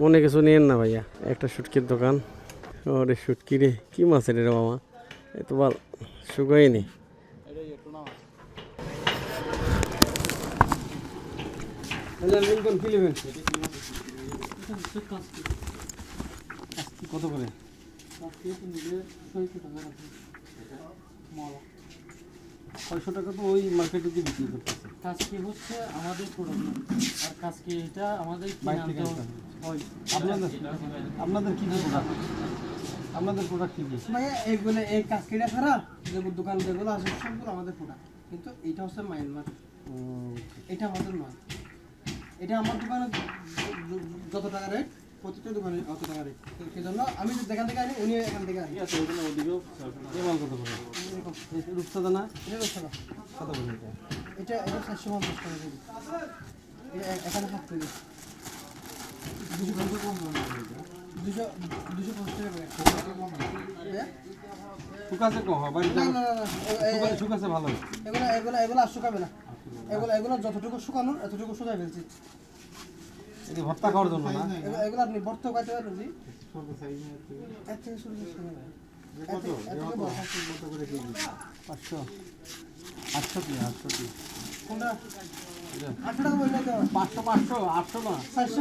মনে কিছু নিয়েন না ভাইয়া, একটা শুটকির দোকান। ওরে শুটকি রে, কি মাছ রে মামা? এ তো বল শুকাইনি কত করে ছয়শো টাকা তো ওই মার্কেটে দিয়ে বিক্রি করতেছে। কাজকে হচ্ছে আমাদের প্রোডাক্ট আর কাজকে এটা আমাদের হয় আপনাদের আপনাদের কি প্রোডাক্ট আপনাদের প্রোডাক্ট কি ভাইয়া এইগুলো এই কাজকিটা ছাড়া যেগুলো দোকান যেগুলো আছে সবগুলো আমাদের প্রোডাক্ট কিন্তু এটা হচ্ছে মাল এটা আমাদের মাল। এটা আমার দোকানে যত টাকা রেট প্রত্যেকটা দোকানে অত টাকা রেট সেই জন্য আমি যেখান থেকে আনি উনি এখান থেকে আনি। এই মাল কত করে রূপসাদা না? এটা টাকা কত এটা? এটা চারশো পঞ্চাশ টাকা কেজি। এখানে কেজি। দুশো পঞ্চাশ দুশো দুশো পঞ্চাশ টাকা? শুকাছে কম হয় বাড়িতে না না না শুকাছে ভালো। এগুলো এগুলো এগুলো আর শুকাবে না। এগুলো এগুলো যতটুকু শুকানোর এতটুকু শুকাই ফেলছি। এটি ভর্তা খাওয়ার জন্য না? এগুলো আপনি বর্ত কাটতে পারবেন জি এর শুরু করতে হবে এর থেকে- এর থেকে পাঁচশো। আটশো কি? আটশো কি? কোনটা? আটশো বললে তো। পাঁচশো পাঁচশো আটশো না? সরি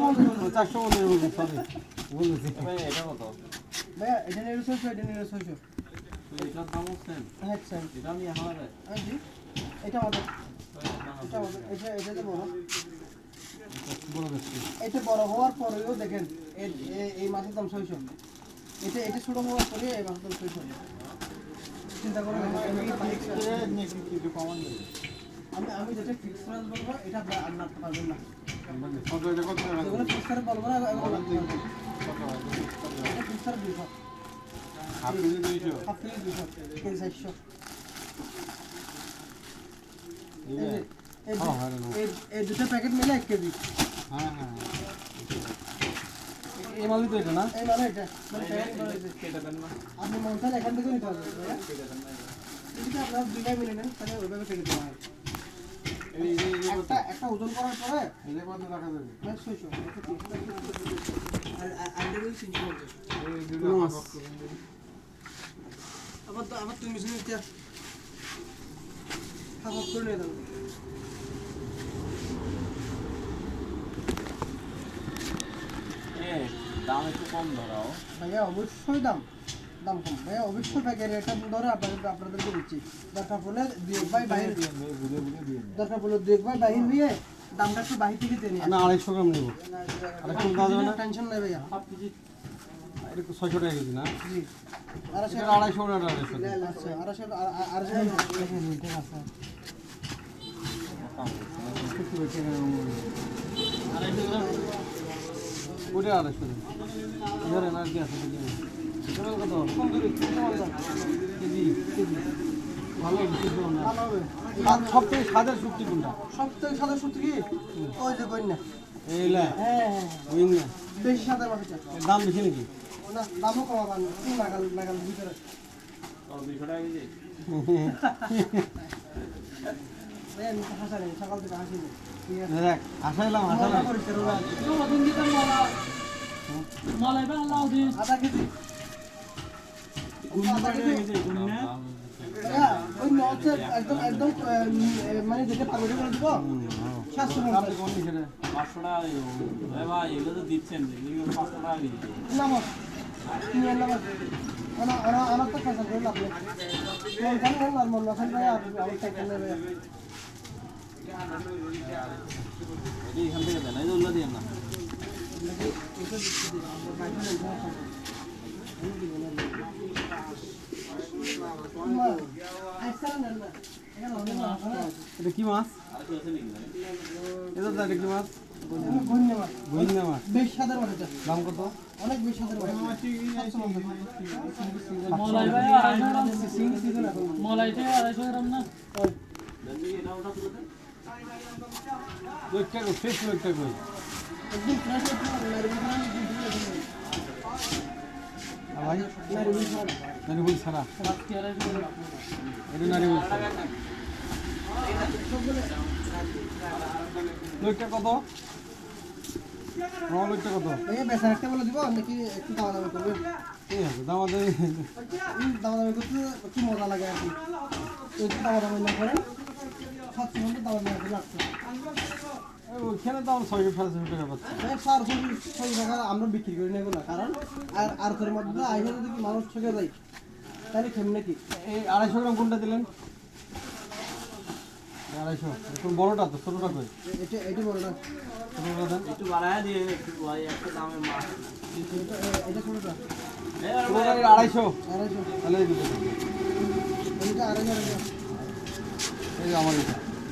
এটা নিয়ে এটা নিয়ে জি। এটা আমাদের। এটা আমাদের। এটা এটা বড় হওয়ার পরেও দেখেন এই মাছের দাম ছয়শো। এটা এটা ছোট হওয়ার পরে এই মাছের দাম ছয়শো। চিন্তা করবেন না, আমি আমি যেটা ফিক্স প্রাইস বলব এটা আপনি আর নাড়তে পারবেন না। বলব না এগুলো নাড়তে পারবেন এটা ফিক্স করে দুশো হাফ কেজি দুইশো। হাফ কেজি দুশো কেজি চারশো। এই এই হ্যাঁ, হ্যাঁ, দু- এই- দুটো প্যাকেট মিলে এক কেজি। হ্যাঁ হ্যাঁ এই মালই তো এটা না? এই মানে এটা মানে। আপনি মন চাইলে এখান থেকে নিতে পারবেন। যদি আপনার দুইটাই মিলে নেন তাহলে ওইভাবে কেটে দেওয়া হয়। একটা একটা ওজন করার পরে এটা কত রাখা যাবে ছয়শো। আর আর- তিনশো পঞ্চাশ। আবার তো আবার তুমি হাফ হাফ করে নিয়ে যাব। দাম একটু কম ধরাও। ভাইয়া অবশ্যই দাম দাম কম। ভাইয়া অবশ্যই প্যাকেট এটা ধরে আপনাদের আপনাদেরকে দিচ্ছি। দরকার পড়লে দুই এক ভাই বাহির। দরকার পড়লে দুই এক ভাই বাহির হয়ে দামটা একটু বাহির থেকে দিয়ে আমি আড়াইশো গ্রাম নেব। না? টেনশন নেই ভাইয়া। এটা ছয়শো টাকা কেজি না? জি। আড়াইশো আড়াইশো না আড়াইশো আচ্ছা আড়াইশো আড়াইশো ওটা আড়াইশো ধরেন আর কি আছে দেখি। এটার কত কেজি কেজি ভালো কেজি না ভালো হবে আর সবথেকে স্বাদের সবজি কোনটা সব থেকে সাদা সত্যি কি ওই যে কই না এই লা হ্যাঁ না বেশি সাদা মাছটা দাম বেশি নাকি না দামও কমাবান তিন নাগাল নাগাল ভিতরে থেকে দিস আধা কেজি আধা কেজি ভাইয়া, ওই নচ্ছে একদম একদম আহ, উম, মানে যেটা পাগড়ি করে দিব সাতশো পাঁচশো টাকা ভাই এগুলো তো দিচ্ছেন পাঁচশো টাকা আমার তো পয়সা করে লাভ নেই মন এটা কি মাছ? এটা তো কি মাছ? দাম কত? অনেক বেশ আড়াইশো গ্রাম না? কই ফ্রেশ ওইটা কই একদম ফ্রেশ নারী আর ভাই? নারী নারি বল ছাড়া আজকে আড়াইশো গ্রাম এটা নারি বল ওইটা কত? মহালুকটা কত? এই বেচা একটা বলে দিব নাকি একটু দামা দামি করবেন? ঠিক আছে দাম আছে দামা দামি করতে কি মজা লাগে আর কি। দামা দামি না করেন। সাতশো ঘণ্টা দামা দামি করে লাগছে ওইখানে দাম ছয়শো সাড়ে ছয়শো টাকা পাচ্ছে। টাকা আমরা বিক্রি করি না কারণ আর আর তোর মধ্যে আইসা যদি মানুষ ঠকে যায় তাহলে কেমনে কি এই আড়াইশো গ্রাম কোনটা দিলেন? আড়াইশো। একটু বড়টা তো ছোটোটা কই? এটা এটা বড়টা। ছোটোটা দেন। একটু বাড়ায় দিয়ে একটু ভাই একটা দামে মাছ এটা এটা ছোটোটা। আড়াইশো। আড়াইশো। তাহলে। এটা আড়াইশো এই আমার এটা।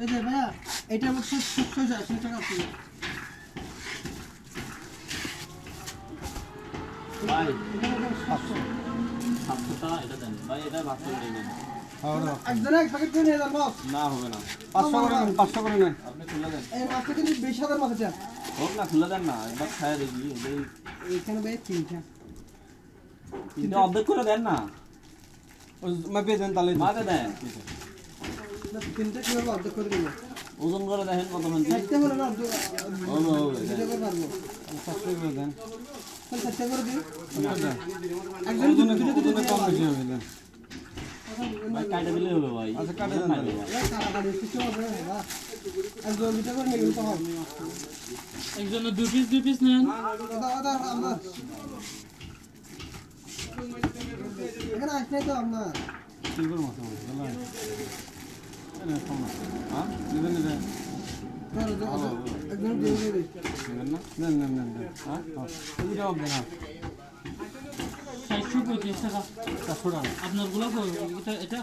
এই যে ভাইয়া এটা হচ্ছে ছয়শো আশি টাকা এই এইখানে ভাই অর্ধেক করে দেন না। ওই দেন তাহলে। মাকে দেন। না, তিনটা কীভাবে অর্ধেক করে দিবো ওজন করে দেখেন কত খান চারটে হলে না অর্ধেক হবে হবে দুটো করে পারব পাঁচশো করে দেন তাহলে চারটে করে দিই ওজনে একজন দুটো দুটো ওজনে কম বেশি হবে দেন ভাই কাটে দিলে হবে ভাই আচ্ছা, কাটে দেন তাহলে। তাড়াতাড়ি কিছু হবে না একজন দুটো করে নিয়ে গেলে তো হবে একজনের দুই পিস দুই পিস নেন ওটা ওটা আমরা এখানে আসলে তো আপনার কি করে মাছ আপনারগুলো এটা এটা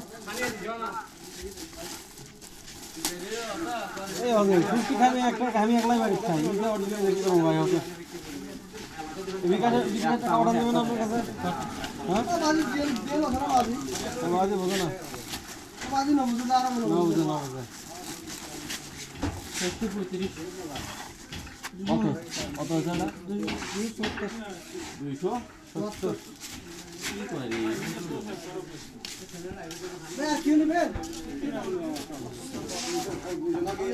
একটা আমি একলাই বাড়ি খাই যে অর্ডার দিয়ে দেবেন আপনার কাছে হ্যাঁ? বাজি বলো না বুঝে না বুঝে চারশো পঁয়ত্রিশ কত কত হয়েছে এটা দুইশো সত্তর কি করে রে ভাই আর কি নেবেন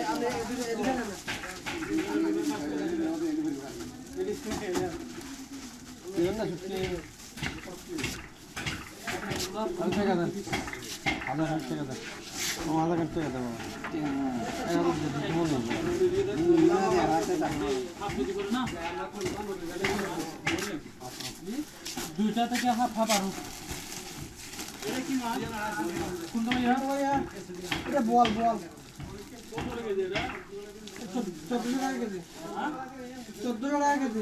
আপনি এদিকে এদিকে নেবেন দেবেন না সুষ্টি আমি টাকা হাজার ষাট টাকা দেন ও হাজার ষাট টাকা দেবো দুইটা থেকে হাফ হাফ আরও। কোনটা বল বল। চোদ্দশো টাকা কেজি চোদ্দশো টাকা কেজি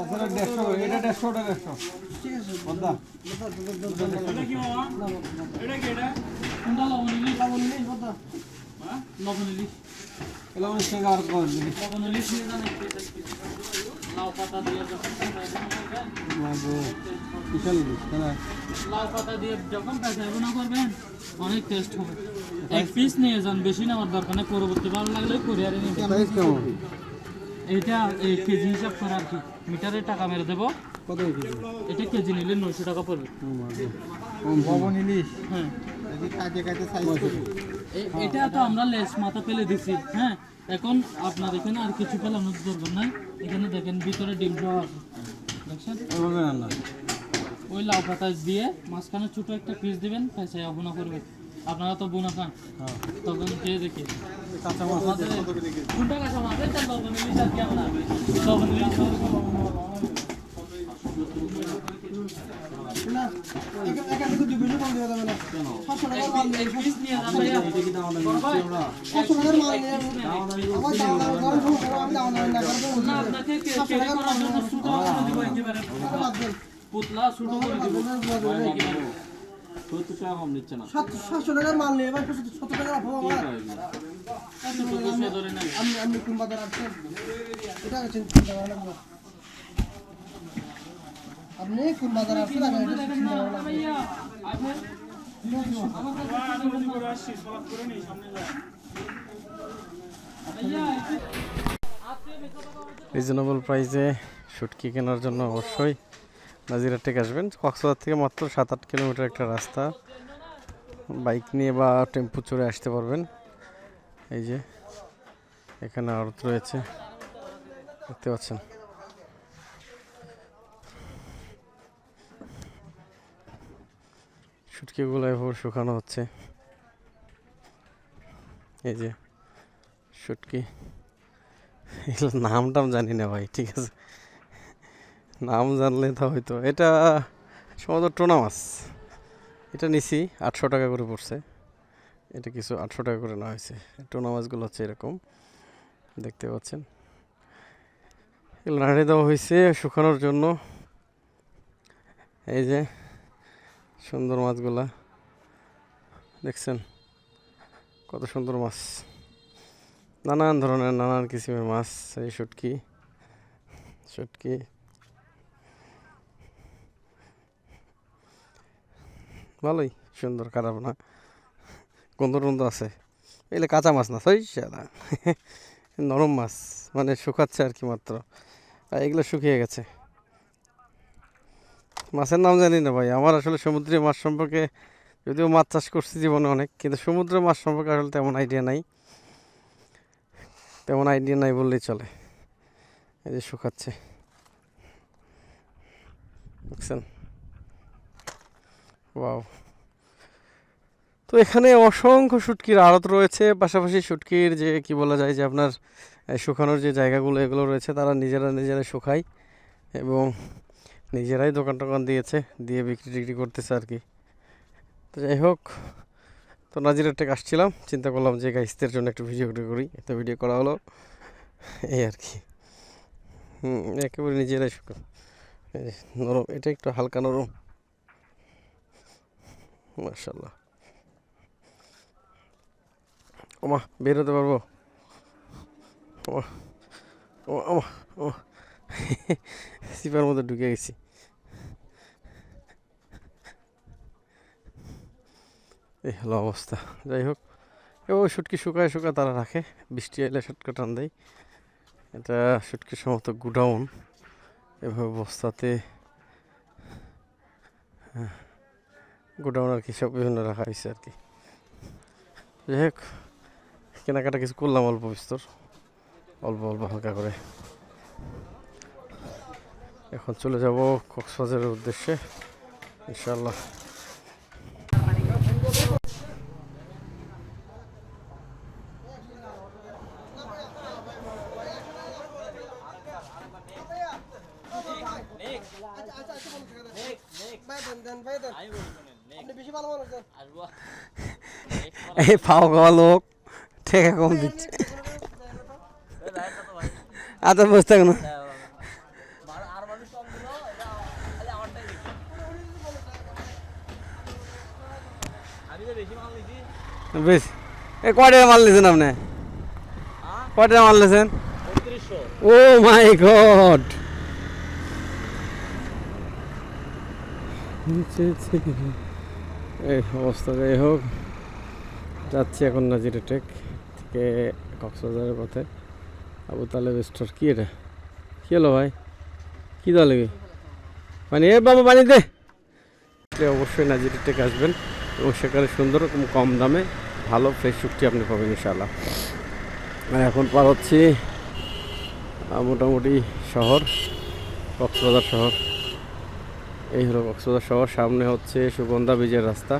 তাছাড়া দেড়শো করে এটা দেড়শো ওটা দেড়শো। ঠিক আছে পদ্মা। এটা কি মামা এটা কি এটা? কোনটা লবণ ইলিশ। লবণ নেই কথা লবণ ইলিশ। এগুলো আমি সঙ্গে আর কর দিবি লবণ ইলিশ নিয়ে যান একটু এটা কি? লাউ পাতা দিয়ে যখন পেঁচাই বিশাল দিস হ্যাঁ লাউ পাতা দিয়ে যখন পেঁচাই না করবেন অনেক টেস্ট হবে। এক পিস নিয়ে যান বেশি নেওয়ার দরকার নেই। পরবর্তী ভালো লাগলে কুরিয়ারে নিবেন সাইজ কেমন? এটা এই কেজি হিসাব করে আর কি। মিটারে টাকা মেরে দেবো। কত এটা কেজি নিলে নয়শো টাকা পড়বে। ভবন ইলিশ হ্যাঁ। এটা তো আমরা লেস মাথা ফেলে দিছি। হ্যাঁ এখন আপনার এখানে আর কিছু ফেলানোর দরকার নাই। এখানে দেখেন ভিতরে ডিম সহ আছে। দেখছেন? ওই লাউ পাতা দিয়ে মাঝখানে ছোট একটা পিস দিবেন পেঁচাই অবনা করবে। আপনারা তো বোনা খান হ্যাঁ। তখন যে দেখি? কোনটা কাঁচা মাছ এটা লবণ ইলিশ আর কি আপনার লবণ ইলিশ পুতলা ছোট করে দিব। সত্তর টাকা কম দিচ্ছে না। সাতশো টাকার মাল নিয়ে এবার সত্তর টাকা রাখব আমার। এতটুকু সে ধরে নেবে আমি আমি কোন বাজার এটা চিন্তা আপনি কোন বাজার আসছেন এটা রিজনেবল প্রাইসে শুটকি কেনার জন্য অবশ্যই নাজিরাটেক আসবেন। কক্সবাজার থেকে মাত্র সাত আট কিলোমিটার একটা রাস্তা। বাইক নিয়ে বা টেম্পু চড়ে আসতে পারবেন। এই যে, এখানে আড়ত রয়েছে। দেখতে পাচ্ছেন? শুটকিগুলো এভাবে শুকানো হচ্ছে। এই যে শুটকি এগুলোর নাম টাম জানি না ভাই, ঠিক আছে? নাম জানলে তো হয়তো। এটা সম্ভবত টোনা মাছ। এটা নিছি, আটশো টাকা করে পড়ছে। এটা কিছু আটশো টাকা করে নেওয়া হয়েছে। টোনা মাছগুলো হচ্ছে এরকম। দেখতে পাচ্ছেন। এগুলো নাড়িয়ে দেওয়া হয়েছে শুকানোর জন্য। এই যে, সুন্দর মাছগুলা। দেখছেন? কত সুন্দর মাছ। নানান ধরনের, নানান কিসিমের মাছ। এই শুটকি শুটকি। ভালোই, সুন্দর খারাপ না। গন্ধ টন্ধ আছে। এগুলো কাঁচা মাছ না সই সাদা। নরম মাছ মানে শুকাচ্ছে আর কি মাত্র। আর এগুলো শুকিয়ে গেছে। মাছের নাম জানি না ভাই, আমার আসলে সমুদ্রের মাছ সম্পর্কে যদিও মাছ চাষ করছি জীবনে অনেক, কিন্তু সমুদ্রের মাছ সম্পর্কে আসলে তেমন আইডিয়া নাই। তেমন আইডিয়া নাই বললেই চলে। এই যে শুকাচ্ছে। দেখছেন? ওয়াও তো এখানে অসংখ্য শুটকির আড়ত রয়েছে, পাশাপাশি শুটকির যে, কি বলা যায় যে আপনার শুকানোর যে জায়গাগুলো, এগুলো রয়েছে, তারা নিজেরা নিজেরা শুকায় এবং নিজেরাই দোকান টোকান দিয়েছে, দিয়ে বিক্রি টিক্রি করতেছে আর কি। তো যাই হোক, তো নাজিরের টেক আসছিলাম চিন্তা করলাম যে গাইসদের জন্য একটু ভিডিও করি তো ভিডিও করা হলো, এই আর কি। হুম, একেবারে নিজেরাই শুকান নরম, এটা একটু হালকা নরম। মার্শাল্লাহ ওমা, বের পারব? সিপার মধ্যে ঢুকে গেছি। এই হলো অবস্থা। যাই হোক ও শুটকি শুকায় শুকায় তারা রাখে। বৃষ্টি এলে শুটকা টান দেয়। এটা শুটকির সমস্ত গুডাউন। এভাবে বস্তাতে গোডাউন আর কি, সব বিভিন্ন রাখা হয়েছে আর কি। যাই হোক কেনাকাটা কিছু করলাম অল্প বিস্তর, অল্প অল্প হালকা করে। এখন চলে যাব কক্সবাজারের উদ্দেশ্যে ইনশাল্লাহ ভাই দেন দেন ভাই দেন আপনি বেশি ভালো মানুষ দেন এই পাও লোক। ঠেকা কম দিচ্ছে। আচ্ছা বসে থাকুন বেশ। এ কয় টাকা মাল নিয়েছেন আপনি? কয় টাকা মাল নিয়েছেন? Oh my god. এই অবস্থা, যাই হোক। যাচ্ছি এখন নাজিরে টেক থেকে কক্সবাজারের পথে। আবু তালেব স্টোর কি এটা? কি হলো ভাই? কী দলে মানে এ বাবা পানি দে। অবশ্যই নাজিরে টেক আসবেন এবং সেখানে সুন্দর কম দামে ভালো ফ্রেশ শুক্তি আপনি পাবেন ইনশাআল্লাহ। আর এখন পার হচ্ছি মোটামুটি শহর, কক্সবাজার শহর। এই হলো কক্সবাজার শহর, সামনে হচ্ছে সুগন্ধা বীজের রাস্তা।